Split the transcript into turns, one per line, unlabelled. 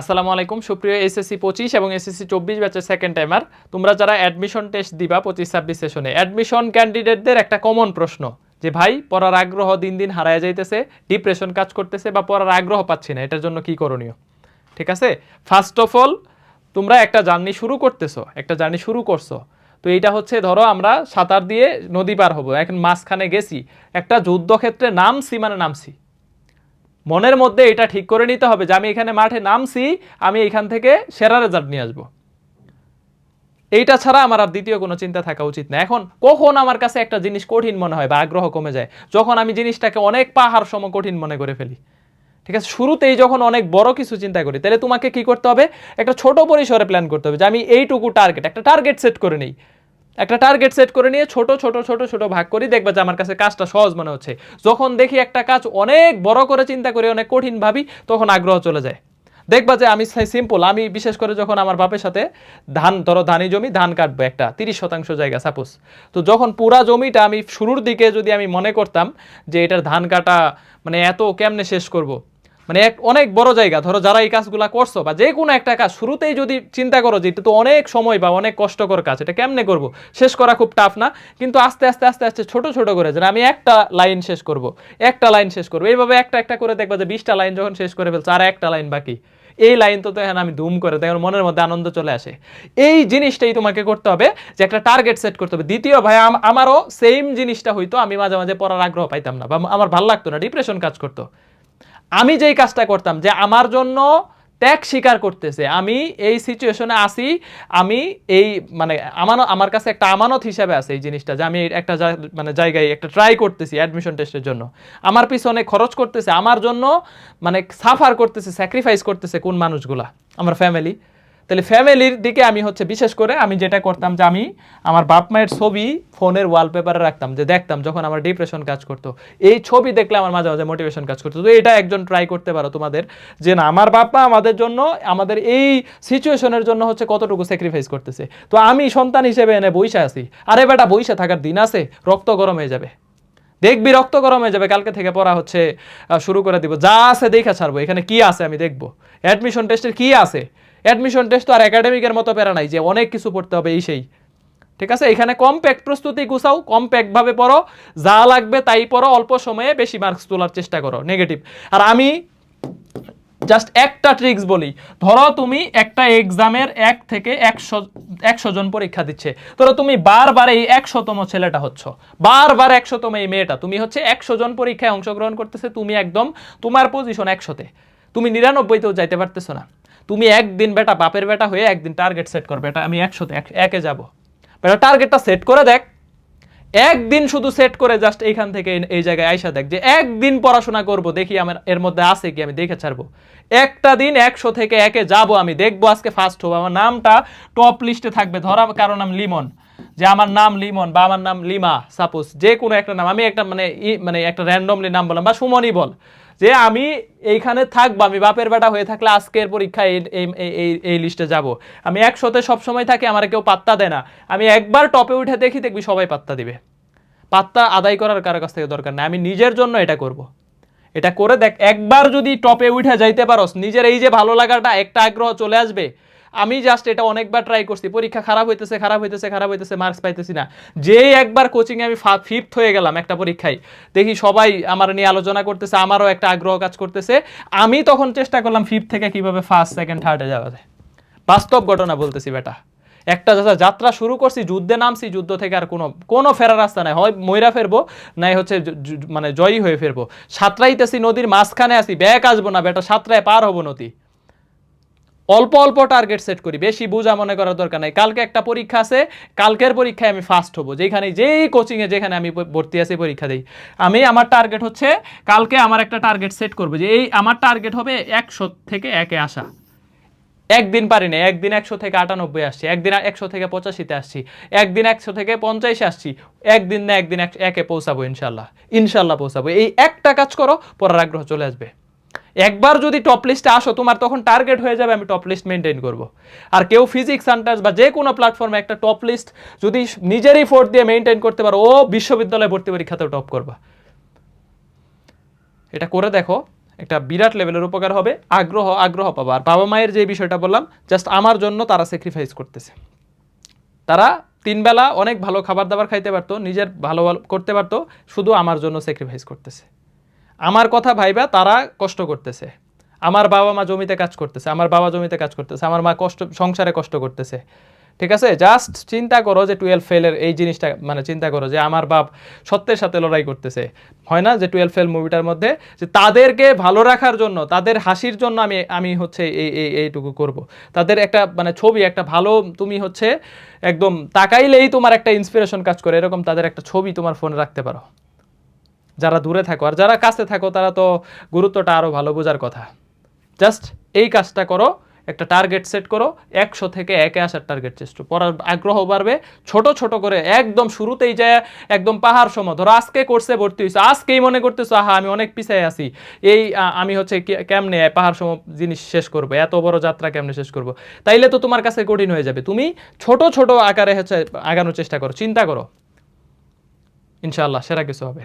আসসালামু আলাইকুম, সুপ্রিয় এসএসসি পঁচিশ এবং এসএসসি চব্বিশ ব্যাচের সেকেন্ড টাইমার তোমরা যারা অ্যাডমিশন টেস্ট দিবা পঁচিশ ছাব্বিশ সেশনে অ্যাডমিশন ক্যান্ডিডেটদের একটা কমন প্রশ্ন যে, ভাই, পড়ার আগ্রহ দিন দিন হারায় যাইতেছে ডিপ্রেশন কাজ করতেছে বা পড়ার আগ্রহ পাচ্ছি না, এটার জন্য কি করণীয়? ঠিক আছে? ফার্স্ট অফ অল তোমরা একটা জার্নি শুরু করতেছো, একটা জার্নি শুরু করছ। তো এইটা হচ্ছে, ধরো, আমরা সাঁতার দিয়ে নদী পার হব, এখন মাঝখানে গেছি, একটা যুদ্ধক্ষেত্রে নামছি মানে নামছি। মনের মধ্যে এটা ঠিক করে নিতে হবে যে আমি এখানে মাঠে নামছি, আমি এখান থেকে সেরা রেজাল্ট নিয়ে আসব। এইটা ছাড়া আমার আর দ্বিতীয় কোনো চিন্তা থাকা উচিত না। এখন কখন আমার কাছে একটা জিনিস কঠিন মনে হয় বা আগ্রহ কমে যায়? যখন আমি জিনিসটাকে অনেক পাহাড় সম কঠিন মনে করে ফেলি। ঠিক আছে? শুরুতেই যখন অনেক বড় কিছু চিন্তা করি, তাহলে তোমাকে কি করতে হবে? একটা ছোট পরিসরে প্ল্যান করতে হবে যে আমি এইটুকু টার্গেট একটা টার্গেট সেট করে নেই। একটা টার্গেট সেট করে নিয়ে ছোট ছোট ছোট ছোট ভাগ করি, দেখবা যে আমার কাছে কাজটা সহজ মনে হচ্ছে যখন দেখি একটা কাজ অনেক বড় করে চিন্তা করি, অনেক কঠিন ভাবি, তখন আগ্রহ চলে যায় দেখবা যে আমি সিম্পল আমি বিশেষ করে যখন আমার বাপের সাথে ধান, ধরো ধানি জমি, ধান কাটবো একটা, তিরিশ শতাংশ জায়গা সাপোজ তো যখন পুরা জমিটা আমি শুরুর দিকে যদি আমি মনে করতাম যে এটার ধান কাটা মানে এত কেমনে শেষ করব। মানে এক অনেক বড় জায়গা, ধরো যারা এই কাজগুলো করছ বা যে কোনো একটা কাজ, শুরুতেই যদি চিন্তা করো যে এটা তো অনেক সময় বা অনেক কষ্টকর কাজ, এটা কেমনে করব? শেষ করা খুব টাফ না, কিন্তু আস্তে আস্তে আস্তে আস্তে ছোট ছোট করে যে আমি একটা লাইন শেষ করব, একটা লাইন শেষ করব, এইভাবে একটা একটা করে দেখবা যে বিশটা লাইন যখন শেষ করে ফেলছে, আর একটা লাইন বাকি। এই লাইন তো এখন আমি ধুম করে, দেখো মনের মধ্যে আনন্দ চলে আসে। এই জিনিসটাই তোমাকে করতে হবে যে একটা টার্গেট সেট করতে হবে। দ্বিতীয়, ভাই আমারও সেম জিনিসটা হইতো, আমি মাঝে মাঝে পড়ার আগ্রহ পাইতাম না বা আমার ভালো লাগতো না ডিপ্রেশন কাজ করতো। আমি যেই কাজটা করতাম যে আমার জন্য ত্যাগ স্বীকার করতেছে, আমি এই সিচুয়েশনে আসি আমি এই মানে আমানো, আমার কাছে একটা আমানত হিসাবে আছে এই জিনিসটা যে আমি একটা মানে জায়গায় একটা ট্রাই করতেছি অ্যাডমিশন টেস্টের জন্য। আমার পিছনে খরচ করতেছে, আমার জন্য মানে সাফার করতেছে স্যাক্রিফাইস করতেছে কোন মানুষগুলা? আমার ফ্যামিলি তাহলে ফ্যামিলির দিকে আমি হচ্ছে বিশেষ করে আমি যেটা করতাম যে আমি আমার বাপ মায়ের ছবি ফোনের ওয়ালপেপারে রাখতাম, যে দেখতাম যখন আমার ডিপ্রেশন কাজ করতো। এই ছবি দেখলে আমার মাঝে মাঝে মোটিভেশন কাজ করতো। তো এটা একজন ট্রাই করতে পারো তোমাদের, যে না, আমার বাপ মা আমাদের জন্য, আমাদের এই সিচুয়েশনের জন্য হচ্ছে কতটুকু স্যাক্রিফাইস করতেছে। তো আমি সন্তান হিসেবে এনে বইসা আছি। আরে বেটা, বইসা থাকার দিন আছে, রক্ত গরম হয়ে যাবে। দেখবি, রক্ত গরম হয়ে যাবে, কালকে থেকে পড়া হচ্ছে শুরু করে দিব। যা আছে দেখা ছাড়বো, এখানে কি আছে আমি দেখব। অ্যাডমিশন টেস্টের কি আছে? অ্যাডমিশন টেস্ট তো আর একাডেমিকের মতো প্যারা নাই, যে অনেক কিছু পড়তে হবে, এই সেই। ঠিক আছে? এখানে কমপ্যাক্ট প্রস্তুতি গুছাও কম প্যাকভাবে পড়ো, যা লাগবে তাই পড়ো, অল্প সময়ে বেশি মার্কস তোলার চেষ্টা করো নেগেটিভ আর আমি জাস্ট একটা ট্রিক্স বলি। ধরো তুমি একটা এক্সামের এক থেকে একশো একশো জন পরীক্ষা দিচ্ছে। ধরো তুমি বারবার এই একশোতম ছেলেটা হচ্ছ। বারবার একশোতম এই মেয়েটা। তুমি হচ্ছে একশো জন পরীক্ষায় অংশগ্রহণ করতেছে, তুমি একদম তোমার পজিশন একশোতে। তুমি নিরানব্বইতেও যাইতে পারতেছো না। তুমি একদিন বেটা বাপের বেটা হয়ে একদিন টার্গেট সেট করবে। এটা আমি একশোতে, একে যাব। বেটা টার্গেটটা সেট করে দেখ। একদিন শুধু সেট করে জাস্ট এইখান থেকে এই- জায়গায় আইসা দেখ যে একদিন পড়াশোনা করব, দেখি আমার এর মধ্যে আছে কি, আমি দেখে ছাড়বো। একটা দিন একশো থেকে একে যাব আমি, দেখব আজকে ফার্স্ট হব। আমার নামটা টপ লিস্টে থাকবে। ধরা কারও নাম লিমন, যে আমার নাম লিমন বা আমার নাম লিমা সাপোজ যে কোনো একটা নাম, আমি একটা মানে মানে একটা র্যান্ডমলি নাম বললাম বা সুমনই বল। যে আমি এইখানে থাকব, আমি বাপের বেটা হয়ে থাকলে আজকের পরীক্ষায় এই, এই- লিস্টে যাব। আমি একশোতে সবসময় থাকি, আমার কেউ পাত্তা দেয় না। আমি একবার টপে উঠে দেখি, দেখবি সবাই পাত্তা দিবে। পাত্তা আদায় করার কারও কাছ থেকে দরকার নেই। আমি নিজের জন্য এটা করব। এটা করে দেখ, একবার যদি টপে উঠে যাইতে পারোস, নিজের এই যে ভালো লাগাটা, একটা আগ্রহ চলে আসবে। আমি জাস্ট এটা অনেকবার ট্রাই করছি, পরীক্ষা খারাপ হইতেছে খারাপ হইতেছে খারাপ হইতেছে মার্কস পাইতেছি না। যেই একবার কোচিংয়ে আমি ফিফথ হয়ে গেলাম একটা পরীক্ষায়, দেখি সবাই আমার নিয়ে আলোচনা করতেছে, আমারও একটা আগ্রহ কাজ করতেছে। আমি তখন চেষ্টা করলাম ফিফথ থেকে কীভাবে ফার্স্ট সেকেন্ড থার্ডে যাওয়া যায়। বাস্তব ঘটনা বলতেছি বেটা। একটা যাত্রা শুরু করছি, যুদ্ধে নামছি, যুদ্ধ থেকে আর কোনো কোনো ফেরার রাস্তা নাই। হয় ময়রা ফেরবো, নাই হচ্ছে মানে জয়ী হয়ে ফেরবো। সাঁতরাইতেছি নদীর মাঝখানে আসি ব্যাক আসব না বেটা, সাঁতরায় পার হব নদী। অল্প অল্প টার্গেট সেট করি, বেশি বোঝা মনে করার দরকার নাই। কালকে একটা পরীক্ষা আছে, কালকের পরীক্ষায় আমি ফার্স্ট হব। যেখানে যেই কোচিংয়ে যেখানে আমি ভর্তি আছি পরীক্ষা দিই। আমি আমার টার্গেট হচ্ছে, কালকে আমার একটা টার্গেট সেট করব যে এই আমার টার্গেট হবে একশো থেকে একে আসা। একদিন পারি না একদিন একশো থেকে আটানব্বই আসছি, একদিন একশো থেকে পঁচাশিতে আসছি, একদিন একশো থেকে পঞ্চাশে আসছি, একদিন না একদিন এক- পৌঁছাবো ইনশাল্লাহ ইনশাল্লাহ পৌঁছাবো। এই একটা কাজ করো, পড়ার আগ্রহ চলে আসবে। একবার যদি টপ লিস্টে আসো, তোমার তখন টার্গেট হয়ে যাবে, আমি টপ লিস্ট মেনটেন করব। আর কেউ ফিজিক্স সান্টার্স বা যে কোনো প্ল্যাটফর্মে একটা টপ লিস্ট যদি নিজেরই ফোর্থ দিয়ে মেনটেন করতে পারো, ও বিশ্ববিদ্যালয়ে ভর্তি পরীক্ষাতেও টপ করবা। এটা করে দেখো, একটা বিরাট লেভেলের উপকার হবে, আগ্রহ আগ্রহ পাবা। আর বাবা মায়ের যে বিষয়টা বললাম জাস্ট আমার জন্য তারা স্যাক্রিফাইস করতেছে। তারা তিন বেলা অনেক ভালো খাবার দাবার খাইতে পারতো, নিজের ভালো ভালো করতে পারতো, শুধু আমার জন্য স্যাক্রিফাইস করতেছে। আমার কথা ভাইবা, তারা কষ্ট করতেছে। আমার বাবা মা জমিতে কাজ করতেছে, আমার বাবা জমিতে কাজ করতেছে, আমার মা কষ্ট, সংসারে কষ্ট করতেছে। ঠিক আছে? জাস্ট চিন্তা করো যে টুয়েলভ ফেলের এই জিনিসটা মানে চিন্তা করো যে আমার বাপ সত্যের সাথে লড়াই করতেছে। হয় না যে টুয়েলভ ফেল মুভিটার মধ্যে? যে তাদেরকে ভালো রাখার জন্য, তাদের হাসির জন্য আমি আমি হচ্ছে এই এই এইটুকু করব। তাদের একটা মানে ছবি, একটা ভালো তুমি হচ্ছে একদম তাকাইলেই তোমার একটা ইন্সপিরেশন কাজ করে, এরকম তাদের একটা ছবি তোমার ফোনে রাখতে পারো। যারা দূরে থাকো, আর যারা কাছে থাকো, তারা তো গুরুত্বটা আরও ভালো বোঝার কথা। জাস্ট এই কাজটা করো, একটা টার্গেট সেট করো, একশো থেকে একে আসার টার্গেট চেষ্টা পড়ার আগ্রহ বাড়বে, ছোট ছোট করে একদম শুরুতেই যায় একদম পাহাড় সম ধরো আজকে কোর্সে ভর্তি হয়েছে আজকেই মনে করতেছো, আহা, আমি অনেক পিছিয়ে আছি। এই আমি হচ্ছে কেমনে পাহাড় সম জিনিস শেষ করব? এত বড় যাত্রা কেমনে শেষ করব? তাইলে তো তোমার কাছে কঠিন হয়ে যাবে। তুমি ছোট ছোট আকারে হচ্ছে আগানোর চেষ্টা করো, চিন্তা করো। ইনশাল্লাহ সেরা কিছু হবে।